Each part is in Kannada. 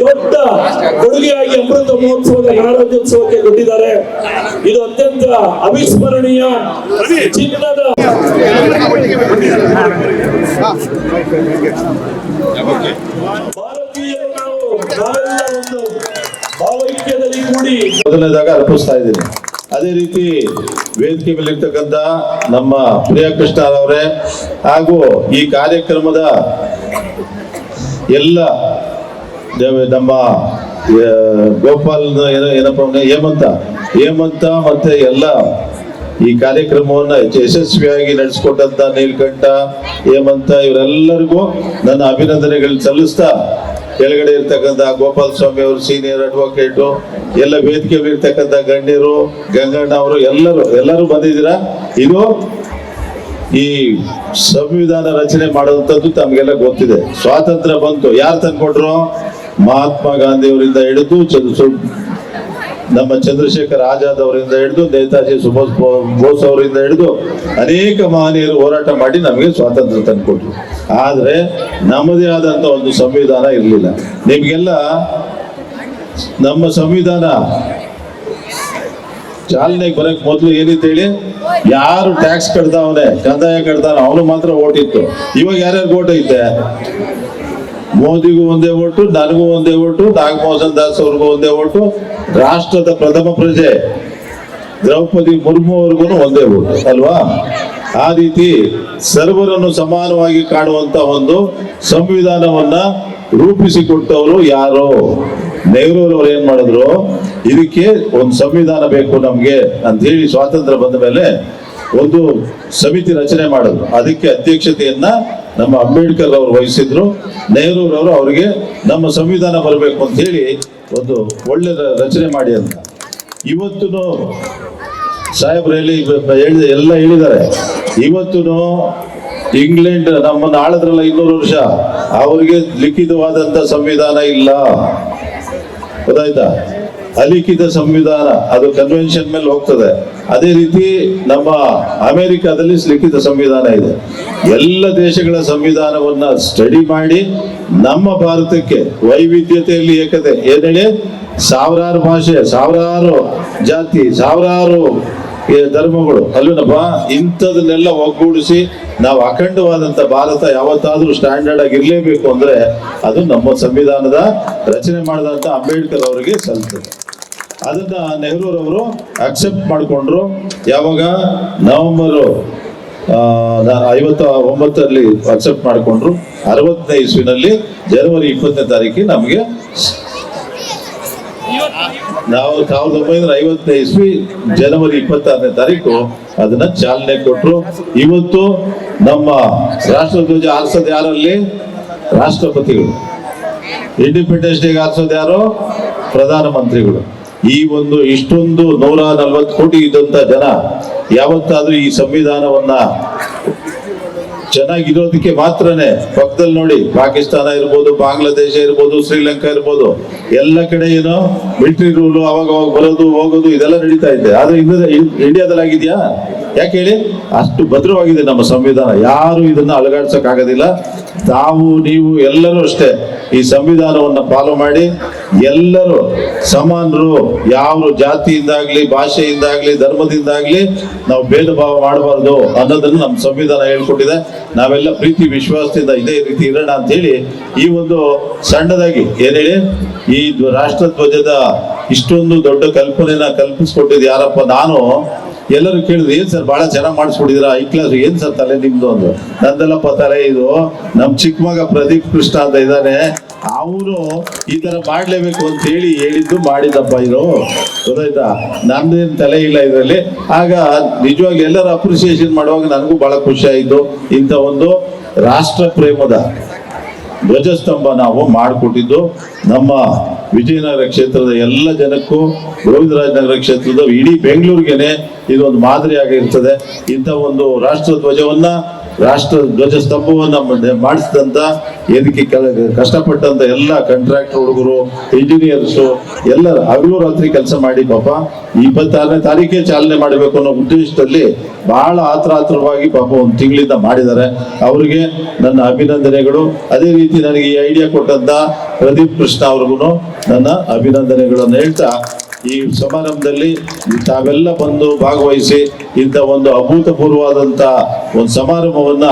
ದೊಡ್ಡ ಕೊಡುಗೆಯಾಗಿ ಅಮೃತ ಮಹೋತ್ಸವದ ಗಣರಾಜ್ಯೋತ್ಸವಕ್ಕೆ ಕೊಟ್ಟಿದ್ದಾರೆ. ಇದು ಅತ್ಯಂತ ಅವಿಸ್ಮರಣೀಯ ಚಿನ್ನದ ಭಾವೈಕ್ಯದಲ್ಲಿ ಕೂಡಿ ಮೊದಲನೇದಾಗ ಅರ್ಪಿಸ್ತಾ ಇದ್ದೀನಿ. ಅದೇ ರೀತಿ ವೇದಿಕೆ ಮೇಲಿರ್ತಕ್ಕಂಥ ನಮ್ಮ ಪ್ರಿಯ ಕೃಷ್ಣರವರೇ ಹಾಗೂ ಈ ಕಾರ್ಯಕ್ರಮದ ಎಲ್ಲ ನಮ್ಮ ಗೋಪಾಲ್ ಏನ ಏನಪ್ಪ? ಹೇಮಂತ. ಹೇಮಂತ ಮತ್ತೆ ಎಲ್ಲ ಈ ಕಾರ್ಯಕ್ರಮವನ್ನ ಯಶಸ್ವಿಯಾಗಿ ನಡೆಸಿಕೊಟ್ಟಂತ ನೀಲ್ಕಂಠ, ಹೇಮಂತ, ಇವರೆಲ್ಲರಿಗೂ ನನ್ನ ಅಭಿನಂದನೆಗಳು ಸಲ್ಲಿಸ್ತಾ ಕೆಳಗಡೆ ಇರ್ತಕ್ಕಂಥ ಗೋಪಾಲ್ ಸ್ವಾಮಿ ಅವರು ಸೀನಿಯರ್ ಅಡ್ವೊಕೇಟು ಎಲ್ಲ ವೇದಿಕೆ ಇರ್ತಕ್ಕಂಥ ಗಣ್ಯರು, ಗಂಗಣ್ಣ ಅವರು, ಎಲ್ಲರೂ ಎಲ್ಲರೂ ಬಂದಿದ್ದೀರಾ? ಇದು ಈ ಸಂವಿಧಾನ ರಚನೆ ಮಾಡುವಂಥದ್ದು ತಮಗೆಲ್ಲ ಗೊತ್ತಿದೆ. ಸ್ವಾತಂತ್ರ್ಯ ಬಂತು. ಯಾರು ತಂದ್ಕೊಟ್ರು? ಮಹಾತ್ಮ ಗಾಂಧಿಯವರಿಂದ ಹಿಡಿದು ನಮ್ಮ ಚಂದ್ರಶೇಖರ್ ಆಜಾದ್ ಅವರಿಂದ ಹಿಡಿದು ನೇತಾಜಿ ಸುಭಾಷ್ ಬೋಸ್ ಅವರಿಂದ ಹಿಡಿದು ಅನೇಕ ಮಹನೀಯರು ಹೋರಾಟ ಮಾಡಿ ನಮಗೆ ಸ್ವಾತಂತ್ರ್ಯ ತಂದುಕೊಟ್ರು. ಆದರೆ ನಮ್ಮದೇ ಆದಂತ ಒಂದು ಸಂವಿಧಾನ ಇರಲಿಲ್ಲ. ನಿಮಗೆಲ್ಲ ನಮ್ಮ ಸಂವಿಧಾನ ಚಾಲನೆಗೆ ಬರಕ್ ಮೊದಲು ಏನಿತ್ತು ಹೇಳಿ? ಯಾರು ಟ್ಯಾಕ್ಸ್ ಕಟ್ತಾವನೆ ಕಂದಾಯ ಕಟ್ತಾನ ಅವನು ಮಾತ್ರ ಓಟ್ ಇತ್ತು. ಇವಾಗ ಯಾರ್ಯಾರು ಓಟ್ ಐತೆ? ಮೋದಿಗೂ ಒಂದೇ ಓಟು, ನನಗೂ ಒಂದೇ ಓಟು, ನಾಗಮೋಹನ್ ದಾಸ್ ಅವ್ರಿಗೂ ಒಂದೇ ಓಟು, ರಾಷ್ಟ್ರದ ಪ್ರಥಮ ಪ್ರಜೆ ದ್ರೌಪದಿ ಮುರ್ಮು ಅವ್ರಿಗೂ ಒಂದೇ ಓಟು, ಅಲ್ವಾ? ಆ ರೀತಿ ಸರ್ವರನ್ನು ಸಮಾನವಾಗಿ ಕಾಣುವಂತ ಒಂದು ಸಂವಿಧಾನವನ್ನ ರೂಪಿಸಿಕೊಟ್ಟವರು ಯಾರು? ನೆಹರೂರವ್ರು ಏನ್ ಮಾಡಿದ್ರು? ಇದಕ್ಕೆ ಒಂದು ಸಂವಿಧಾನ ಬೇಕು ನಮ್ಗೆ ಅಂತ ಹೇಳಿ ಸ್ವಾತಂತ್ರ್ಯ ಬಂದ ಮೇಲೆ ಒಂದು ಸಮಿತಿ ರಚನೆ ಮಾಡಿದ್ರು. ಅದಕ್ಕೆ ಅಧ್ಯಕ್ಷತೆಯನ್ನ ನಮ್ಮ ಅಂಬೇಡ್ಕರ್ ಅವರು ವಹಿಸಿದ್ರು ನೆಹರೂರವರು ಅವರಿಗೆ ನಮ್ಮ ಸಂವಿಧಾನ ಬರಬೇಕು ಅಂತ ಹೇಳಿ ಒಂದು ಒಳ್ಳೆಯ ರಚನೆ ಮಾಡಿ ಅಂತ. ಇವತ್ತು ಸಾಹೇಬ್ರು ಹೇಳಿ ಹೇಳಿದ ಎಲ್ಲ ಹೇಳಿದ್ದಾರೆ. ಇವತ್ತು ಇಂಗ್ಲೆಂಡ್ ನಮ್ಮನ್ನು ಆಳದ್ರಲ್ಲ ಇನ್ನೂರು ವರ್ಷ, ಅವರಿಗೆ ಲಿಖಿತವಾದಂತ ಸಂವಿಧಾನ ಇಲ್ಲ. ಗೊತ್ತಾಯ್ತಾ? ಅಲಿಖಿತ ಸಂವಿಧಾನ, ಅದು ಕನ್ವೆನ್ಷನ್ ಮೇಲೆ ಹೋಗ್ತದೆ. ಅದೇ ರೀತಿ ನಮ್ಮ ಅಮೆರಿಕಾದಲ್ಲಿ ಲಿಖಿತ ಸಂವಿಧಾನ ಇದೆ. ಎಲ್ಲ ದೇಶಗಳ ಸಂವಿಧಾನವನ್ನ ಸ್ಟಡಿ ಮಾಡಿ ನಮ್ಮ ಭಾರತಕ್ಕೆ ವೈವಿಧ್ಯತೆಯಲ್ಲಿ ಏಕತೆ. ಏನೇಳೆ? ಸಾವಿರಾರು ಭಾಷೆ, ಸಾವಿರಾರು ಜಾತಿ, ಸಾವಿರಾರು ಧರ್ಮಗಳು. ಅಲ್ವೇನಪ್ಪ? ಇಂಥದನ್ನೆಲ್ಲ ಒಗ್ಗೂಡಿಸಿ ನಾವು ಅಖಂಡವಾದಂಥ ಭಾರತ ಯಾವತ್ತಾದರೂ ಸ್ಟ್ಯಾಂಡರ್ಡ್ ಆಗಿ ಇರ್ಲೇಬೇಕು ಅಂದ್ರೆ ಅದು ನಮ್ಮ ಸಂವಿಧಾನದ ರಚನೆ ಮಾಡಿದಂತ ಅಂಬೇಡ್ಕರ್ ಅವರಿಗೆ ಸಲ್ತದೆ. ಅದನ್ನ ನೆಹರೂರವರು ಅಕ್ಸೆಪ್ಟ್ ಮಾಡಿಕೊಂಡ್ರು. ಯಾವಾಗ? ನವೆಂಬರ್ ಐವತ್ತ, ಒಂಬತ್ತರಲ್ಲಿ ಅಕ್ಸೆಪ್ಟ್ ಮಾಡಿಕೊಂಡ್ರು. ಅರವತ್ತನೇ ಇಸ್ವಿನಲ್ಲಿ ಜನವರಿ ಇಪ್ಪತ್ತನೇ ತಾರೀಕಿಗೆ ನಮಗೆ ನಾವು ಸಾವಿರದ ಒಂಬೈನೂರ ಐವತ್ತನೇ ಇಸ್ವಿ ಜನವರಿ ಇಪ್ಪತ್ತಾರನೇ ತಾರೀಕು ಅದನ್ನ ಚಾಲನೆ ಕೊಟ್ಟರು ಇವತ್ತು ನಮ್ಮ ರಾಷ್ಟ್ರಧ್ವಜ ಆರಿಸೋದು ಯಾರಲ್ಲಿ? ರಾಷ್ಟ್ರಪತಿಗಳು. ಇಂಡಿಪೆಂಡೆನ್ಸ್ ಡೇಗೆ ಆರಿಸೋದು ಯಾರು? ಪ್ರಧಾನಮಂತ್ರಿಗಳು. ಈ ಒಂದು ಇಷ್ಟೊಂದು ನೂರ ನಲ್ವತ್ತು ಕೋಟಿ ಇದ್ದಂತ ಜನ ಯಾವತ್ತಾದ್ರೂ ಈ ಸಂವಿಧಾನವನ್ನ ಚೆನ್ನಾಗಿರೋದಕ್ಕೆ ಮಾತ್ರನೇ ಪಕ್ಕದಲ್ಲಿ ನೋಡಿ ಪಾಕಿಸ್ತಾನ ಇರ್ಬೋದು, ಬಾಂಗ್ಲಾದೇಶ ಇರ್ಬೋದು, ಶ್ರೀಲಂಕಾ ಇರ್ಬೋದು, ಎಲ್ಲ ಕಡೆ ಏನೋ ಮಿಲಿಟರಿ ರೂಲು ಅವಾಗ ಅವಾಗ ಬರೋದು ಹೋಗೋದು ಇದೆಲ್ಲ ನಡೀತಾ ಇದೆ. ಆದ್ರೆ ಇಂಡಿಯಾದಲ್ಲಿ ಆಗಿದ್ಯಾ ಯಾಕೆ ಹೇಳಿ? ಅಷ್ಟು ಭದ್ರವಾಗಿದೆ ನಮ್ಮ ಸಂವಿಧಾನ. ಯಾರು ಇದನ್ನ ಅಲಗಾಡ್ಸಕ್ ಆಗೋದಿಲ್ಲ ತಾವು, ನೀವು ಎಲ್ಲರೂ ಅಷ್ಟೇ ಈ ಸಂವಿಧಾನವನ್ನ ಫಾಲೋ ಮಾಡಿ ಎಲ್ಲರೂ ಸಮಾನರು ಯಾವ ಜಾತಿಯಿಂದಾಗ್ಲಿ, ಭಾಷೆಯಿಂದಾಗ್ಲಿ, ಧರ್ಮದಿಂದಾಗ್ಲಿ ನಾವು ಭೇದ ಭಾವ ಮಾಡಬಾರ್ದು ಅನ್ನೋದನ್ನು ನಮ್ಮ ಸಂವಿಧಾನ ಹೇಳ್ಕೊಟ್ಟಿದೆ. ನಾವೆಲ್ಲ ಪ್ರೀತಿ, ವಿಶ್ವಾಸದಿಂದ ಇದೇ ರೀತಿ ಇರೋಣ ಅಂತ ಹೇಳಿ ಈ ಒಂದು ಸಣ್ಣದಾಗಿ ಏನ್ ಹೇಳಿ? ಈ ರಾಷ್ಟ್ರ ಧ್ವಜದ ಇಷ್ಟೊಂದು ದೊಡ್ಡ ಕಲ್ಪನೆನ ಕಲ್ಪಿಸ್ಕೊಟ್ಟಿದ್ದು ಯಾರಪ್ಪ? ನಾನು ಎಲ್ಲರೂ ಕೇಳಿದ್ರು, ಏನ್ ಸರ್ ಬಹಳ ಚೆನ್ನಾಗಿ ಮಾಡಿಸ್ಬಿಟ್ಟಿದ್ರ ಐ ಕ್ಲಾಸ್ ಏನ್ ಸರ್ ತಲೆ ನಿಮ್ದು? ಒಂದು ನಂದಲ್ಲಪ್ಪ ತಲೆ ಇದು, ನಮ್ ಚಿಕ್ಕ ಮಗ ಪ್ರದೀಪ್ ಕೃಷ್ಣ ಅಂತ ಇದ್ದಾನೆ ಅವನು ಈ ತರ ಮಾಡ್ಲೇಬೇಕು ಅಂತ ಹೇಳಿ ಹೇಳಿದ್ದು ಮಾಡಿದಪ್ಪ ಇದು ಗೊತ್ತಾಯ್ತಾ? ನಂದೇನ್ ತಲೆ ಇಲ್ಲ ಇದರಲ್ಲಿ. ಆಗ ನಿಜವಾಗಿ ಎಲ್ಲರೂ ಅಪ್ರಿಸಿಯೇಷನ್ ಮಾಡುವಾಗ ನನಗೂ ಬಹಳ ಖುಷಿ ಆಯ್ತು. ಇಂಥ ಒಂದು ರಾಷ್ಟ್ರ ಪ್ರೇಮದ ಧ್ವಜಸ್ತಂಭ ನಾವು ಮಾಡಿಕೊಟ್ಟಿದ್ದು. ನಮ್ಮ ವಿಜಯನಗರ ಕ್ಷೇತ್ರದ ಎಲ್ಲ ಜನಕ್ಕೂ ಗೋವಿಂದರಾಜನಗರ ಕ್ಷೇತ್ರದ ಇಡೀ ಬೆಂಗಳೂರಿಗೆನೆ ಇದೊಂದು ಮಾದರಿಯಾಗಿರ್ತದೆ. ಇಂಥ ಒಂದು ರಾಷ್ಟ್ರ ಧ್ವಜವನ್ನ ರಾಷ್ಟ್ರ ಧ್ವಜ ಸ್ತಂಭವನ್ನ ಮ- ಮಾಡಿಸಿದಂತ ಇದಕ್ಕೆ ಕೆಲ- ಕಷ್ಟಪಟ್ಟಂತ ಎಲ್ಲ ಕಾಂಟ್ರಾಕ್ಟರ್ ಹುಡುಗರು ಇಂಜಿನಿಯರ್ಸ್ ಎಲ್ಲ ಹಗಲು ರಾತ್ರಿ ಕೆಲಸ ಮಾಡಿ ಪಾಪ. ಇಪ್ಪತ್ತಾರನೇ ತಾರೀಕೆ ಚಾಲನೆ ಮಾಡಬೇಕು ಅನ್ನೋ ಉದ್ದೇಶದಲ್ಲಿ ಬಹಳ ಆತ್ರಾತ್ರವಾಗಿ ಪಾಪ ಒಂದು ತಿಂಗಳಿಂದ ಮಾಡಿದ್ದಾರೆ. ಅವರಿಗೆ ನನ್ನ ಅಭಿನಂದನೆಗಳು. ಅದೇ ರೀತಿ ನನಗೆ ಈ ಐಡಿಯಾ ಕೊಟ್ಟಂತ ಪ್ರದೀಪ್ ಕೃಷ್ಣ ಅವ್ರಿಗೂ ನನ್ನ ಅಭಿನಂದನೆಗಳನ್ನು ಹೇಳ್ತಾ ಈ ಸಮಾರಂಭದಲ್ಲಿ ತಾವೆಲ್ಲ ಬಂದು ಭಾಗವಹಿಸಿ ಇಂಥ ಒಂದು ಅಭೂತಪೂರ್ವವಾದಂತ ಒಂದು ಸಮಾರಂಭವನ್ನ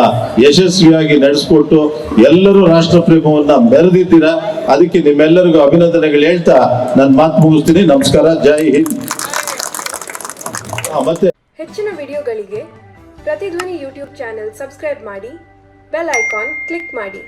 ಯಶಸ್ವಿಯಾಗಿ ನಡೆಸ್ಕೊಟ್ಟು ಎಲ್ಲರೂ ರಾಷ್ಟ್ರ ಪ್ರೇಮವನ್ನ ಮೆರೆದಿದ್ದೀರಾ? ಅದಕ್ಕೆ ನಿಮ್ಮೆಲ್ಲರಿಗೂ ಅಭಿನಂದನೆಗಳು ಹೇಳ್ತಾ ನಾನು ಮಾತು ಮುಗಿಸ್ತೀನಿ. ನಮಸ್ಕಾರ. ಜೈ ಹಿಂದ್. ಹೆಚ್ಚಿನ ವಿಡಿಯೋಗಳಿಗೆ ಪ್ರತಿಧ್ವನಿ ಯೂಟ್ಯೂಬ್ ಚಾನೆಲ್ ಸಬ್ಸ್ಕ್ರೈಬ್ ಮಾಡಿ, ಬೆಲ್ ಐಕಾನ್ ಕ್ಲಿಕ್ ಮಾಡಿ.